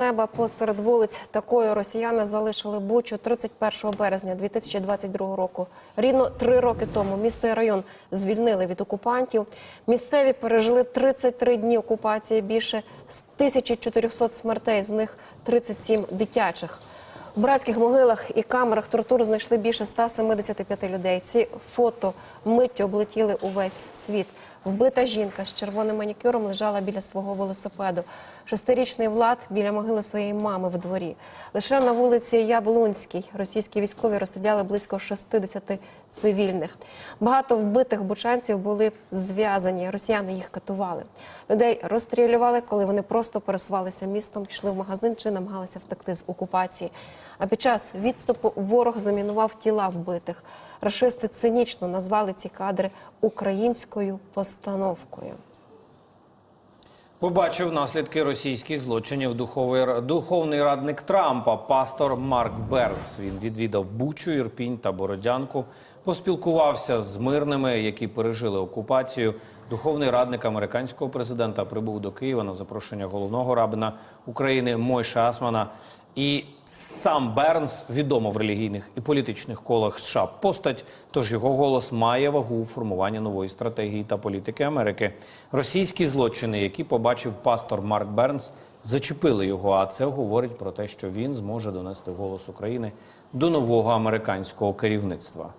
Неба посеред вулиць такою росіяни залишили Бучу 31 березня 2022 року. Рівно три роки тому місто і район звільнили від окупантів. Місцеві пережили 33 дні окупації, більше з 1400 смертей, з них 37 дитячих. У братських могилах і камерах тортур знайшли більше 175 людей. Ці фото миттю облетіли увесь світ. Вбита жінка з червоним манікюром лежала біля свого велосипеду. Шестирічний влад біля могили своєї мами в дворі. Лише на вулиці Яблунській російські військові розстріляли близько 60 цивільних. Багато вбитих бучанців були зв'язані. Росіяни їх катували. Людей розстрілювали, коли вони просто пересувалися містом, пішли в магазин чи намагалися втекти з окупації. А під час відступу ворог замінував тіла вбитих. Рашисти цинічно назвали ці кадри українською постановкою. Побачив наслідки російських злочинів духовий, духовний радник Трампа, пастор Марк Бернс. Він відвідав Бучу, Ірпінь та Бородянку, поспілкувався з мирними, які пережили окупацію. Духовний радник американського президента прибув до Києва на запрошення головного рабина України Мойша Асмана. І сам Бернс відомо в релігійних і політичних колах США постать, тож його голос має вагу у формуванні нової стратегії та політики Америки. Російські злочини, які побачив пастор Марк Бернс, зачепили його. А це говорить про те, що він зможе донести голос України до нового американського керівництва.